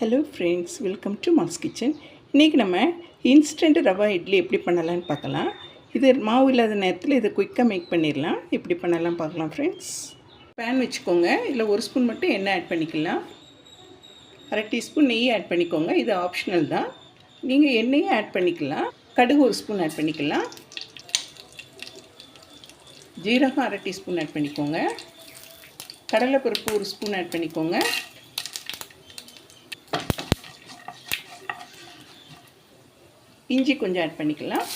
Hello friends welcome to mass kitchen இன்றைக்கி நம்ம instant rava idli எப்படி பண்ணலான்னு பார்க்கலாம். இது மாவு இல்லாத நேரத்தில் இதை குயிக்காக மேக் பண்ணிடலாம். எப்படி பண்ணலாம் பார்க்கலாம் ஃப்ரெண்ட்ஸ் பேன் வச்சுக்கோங்க. இல்லை ஒரு ஸ்பூன் மட்டும் எண்ணெய் ஆட் பண்ணிக்கலாம். அரை டீஸ்பூன் நெய் ஆட் பண்ணிக்கோங்க. இது ஆப்ஷனல் தான். நீங்கள் எண்ணெயும் ஆட் பண்ணிக்கலாம். கடுகு ஒரு ஸ்பூன் ஆட் பண்ணிக்கலாம். ஜீரகம் அரை டீஸ்பூன் ஆட் பண்ணிக்கோங்க. கடலைப்பருப்பு ஒரு ஸ்பூன் ஆட் பண்ணிக்கோங்க. இஞ்சி கொஞ்சம் ஆட் பண்ணிக்கலாம்.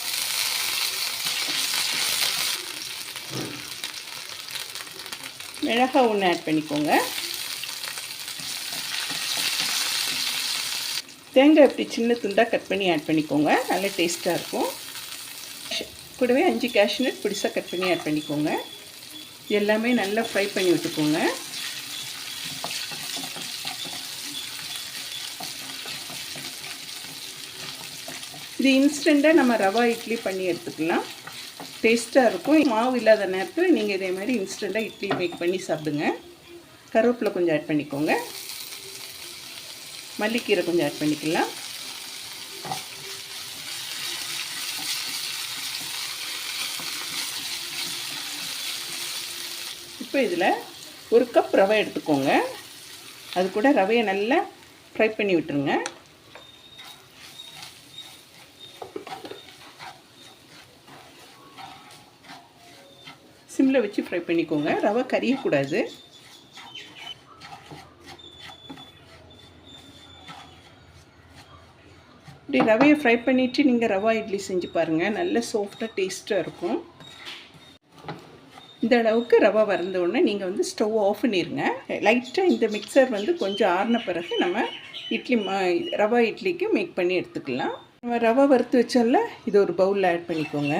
மிளகாய் ஒன்று ஆட் பண்ணிக்கோங்க. தேங்காய் இப்படி சின்ன துண்டாக கட் பண்ணி ஆட் பண்ணிக்கோங்க. நல்ல டேஸ்ட்டாக இருக்கும். கூடவே அஞ்சு கேஷ்நட் பிடிசாக கட் பண்ணி ஆட் பண்ணிக்கோங்க. எல்லாமே நல்லா ஃப்ரை பண்ணி விட்டுக்கோங்க. இது இன்ஸ்டண்ட்டாக நம்ம ரவா இட்லி பண்ணி எடுத்துக்கலாம். டேஸ்ட்டாக இருக்கும். மாவு இல்லாத நேரத்தில் நீங்கள் இதே மாதிரி இன்ஸ்டண்ட்டாக இட்லி மேக் பண்ணி சாப்பிடுங்க. கருவேப்பிலை கொஞ்சம் ஆட் பண்ணிக்கோங்க. மல்லிக்கீரை கொஞ்சம் ஆட் பண்ணிக்கலாம். இப்போ இதில் ஒரு கப் ரவை எடுத்துக்கோங்க. அது கூட ரவையை நல்லா ஃப்ரை பண்ணி விட்டுருங்க. சிம்மில் வச்சு ஃப்ரை பண்ணிக்கோங்க. ரவை கறியக்கூடாது. இப்படி ரவையை ஃப்ரை பண்ணிவிட்டு நீங்கள் ரவா இட்லி செஞ்சு பாருங்கள் நல்ல சாஃப்டாக டேஸ்ட்டாக இருக்கும். இந்த அளவுக்கு ரவா வறந்த நீங்கள் வந்து ஸ்டவ் ஆஃப் பண்ணிடுங்க லைட்டாக இந்த மிக்சர் வந்து கொஞ்சம் ஆறின பிறகு நம்ம இட்லி மா ரவா இட்லிக்கு மேக் பண்ணி எடுத்துக்கலாம். நம்ம ரவா வறுத்து வச்சோம்ல இது ஒரு பவுலில் ஆட் பண்ணிக்கோங்க.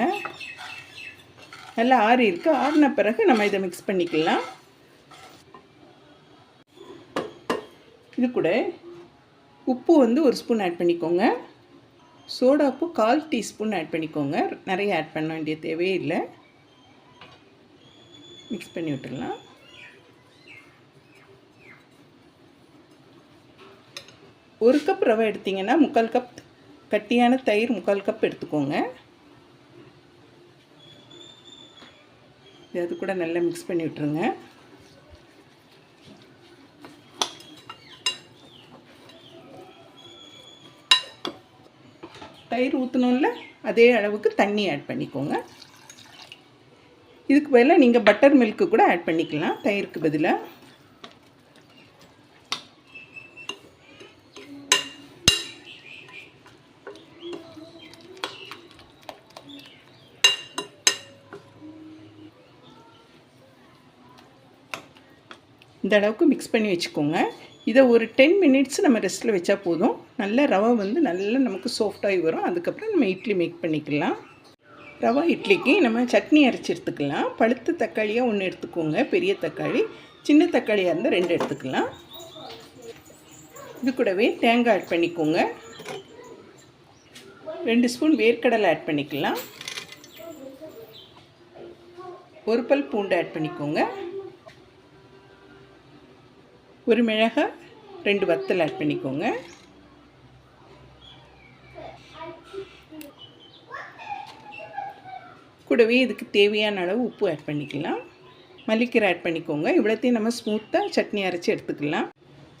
நல்லா ஆறி இருக்கு. ஆறின பிறகு நம்ம இதை மிக்ஸ் பண்ணிக்கலாம். இது கூட உப்பு வந்து ஒரு ஸ்பூன் ஆட் பண்ணிக்கோங்க. சோடா உப்பு கால் டீஸ்பூன் ஆட் பண்ணிக்கோங்க. நிறைய ஆட் பண்ண வேண்டிய தேவையே இல்லை. மிக்ஸ் பண்ணி விட்டுடலாம். ஒரு கப் ரவை எடுத்திங்கன்னா முக்கால் கப் கட்டியான தயிர் முக்கால் கப் எடுத்துக்கோங்க. இது அது கூட நல்லா மிக்ஸ் பண்ணி விட்டுருங்க. தயிர் ஊற்றணும்ல அதே அளவுக்கு தண்ணி ஆட் பண்ணிக்கோங்க. இதுக்கு பதிலாக நீங்கள் பட்டர் மில்க்கு கூட ஆட் பண்ணிக்கலாம் தயிருக்கு பதிலாக இந்த அளவுக்கு மிக்ஸ் பண்ணி வச்சுக்கோங்க. இதை ஒரு டென் மினிட்ஸ் நம்ம ரெஸ்ட்டில் வச்சா போதும். நல்ல ரவை வந்து நல்லா நமக்கு சாஃப்டாகி வரும். அதுக்கப்புறம் நம்ம இட்லி மேக் பண்ணிக்கலாம். ரவா இட்லிக்கு நம்ம சட்னி அரைச்சி எடுத்துக்கலாம். பழுத்த தக்காளியாக ஒன்று எடுத்துக்கோங்க. பெரிய தக்காளி. சின்ன தக்காளியாக இருந்தால் ரெண்டு எடுத்துக்கலாம். இது கூடவே தேங்காய் ஆட் பண்ணிக்கோங்க. ரெண்டு ஸ்பூன் வேர்க்கடலை ஆட் பண்ணிக்கலாம். ஒரு பல் பூண்டு ஆட் பண்ணிக்கோங்க. ஒரு மிளகாய் ரெண்டு வத்தல் ஆட் பண்ணிக்கோங்க. கூடவே இதுக்கு தேவையான அளவு உப்பு ஆட் பண்ணிக்கலாம். மல்லிக்கீரை ஆட் பண்ணிக்கோங்க. இவ்வளோத்தையும் நம்ம ஸ்மூத்தாக சட்னி அரைச்சி எடுத்துக்கலாம்.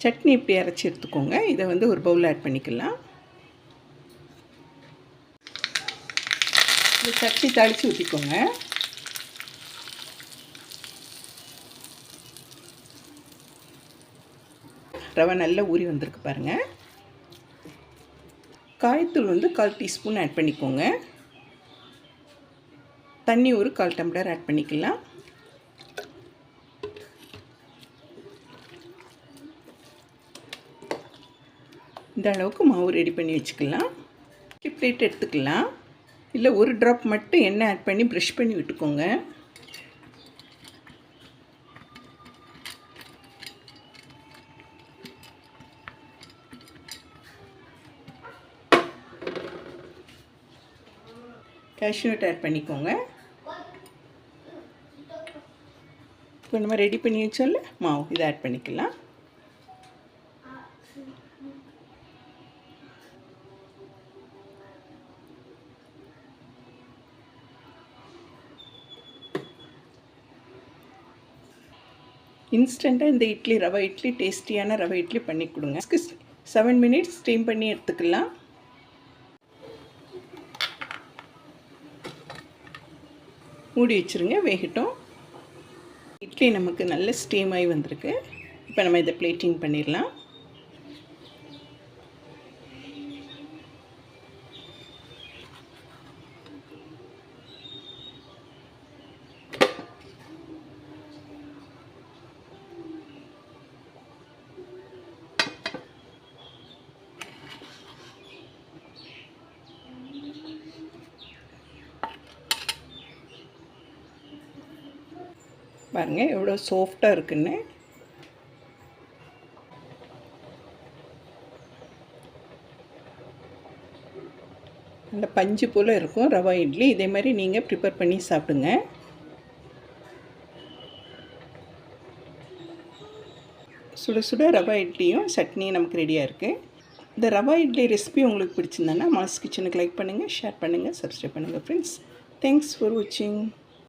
சட்னி இப்படி அரைச்சி எடுத்துக்கோங்க. இதை வந்து ஒரு பவுல் ஆட் பண்ணிக்கலாம். இந்த சட்னி தாளித்து ஊற்றிக்கோங்க ரவை நல்லா ஊறி வந்திருக்கு பாருங்கள் காயத்தூள் வந்து கால் டீஸ்பூன் ஆட் பண்ணிக்கோங்க. தண்ணி ஒரு கால் டம்ளர் ஆட் பண்ணிக்கலாம். இந்த அளவுக்கு மாவு ரெடி பண்ணி வச்சுக்கலாம். பிளேட் எடுத்துக்கலாம். இல்லை ஒரு ட்ராப் மட்டும் எண்ணெய் ஆட் பண்ணி ப்ரெஷ் பண்ணி விட்டுக்கோங்க. கேஷ்யூட் ஆட் பண்ணிக்கோங்க. இப்போ நம்ம ரெடி பண்ணி வச்சோம்ல மாவு இதை ஆட் பண்ணிக்கலாம். இன்ஸ்டண்ட்டாக இந்த இட்லி ரவை இட்லி டேஸ்டியான ரவை இட்லி பண்ணி கொடுங்க. செவன் மினிட்ஸ் ஸ்டீம் பண்ணி எடுத்துக்கலாம். மூடி வச்சுருங்க வேகட்டும். இட்லி நமக்கு நல்ல ஸ்டீம் ஆகி வந்திருக்கு. இப்போ நம்ம இதை பிளேட்டிங் பண்ணிடலாம். பாருங்கள் எவ்வளோ சாஃப்டாக இருக்குன்னு. நல்ல பஞ்சு போல் இருக்கும் ரவா இட்லி. இதே மாதிரி நீங்கள் ப்ரிப்பேர் பண்ணி சாப்பிடுங்க. சுட சுட ரவா இட்லியும் சட்னியும் நமக்கு ரெடியாக இருக்குது இந்த ரவா இட்லி ரெசிபி உங்களுக்கு பிடிச்சிருந்தேன்னா மாஸ் கிச்சனுக்கு லைக் பண்ணுங்கள் ஷேர் பண்ணுங்கள் சப்ஸ்கிரைப் பண்ணுங்கள் ஃப்ரெண்ட்ஸ் தேங்க்ஸ் ஃபார் வாட்சிங்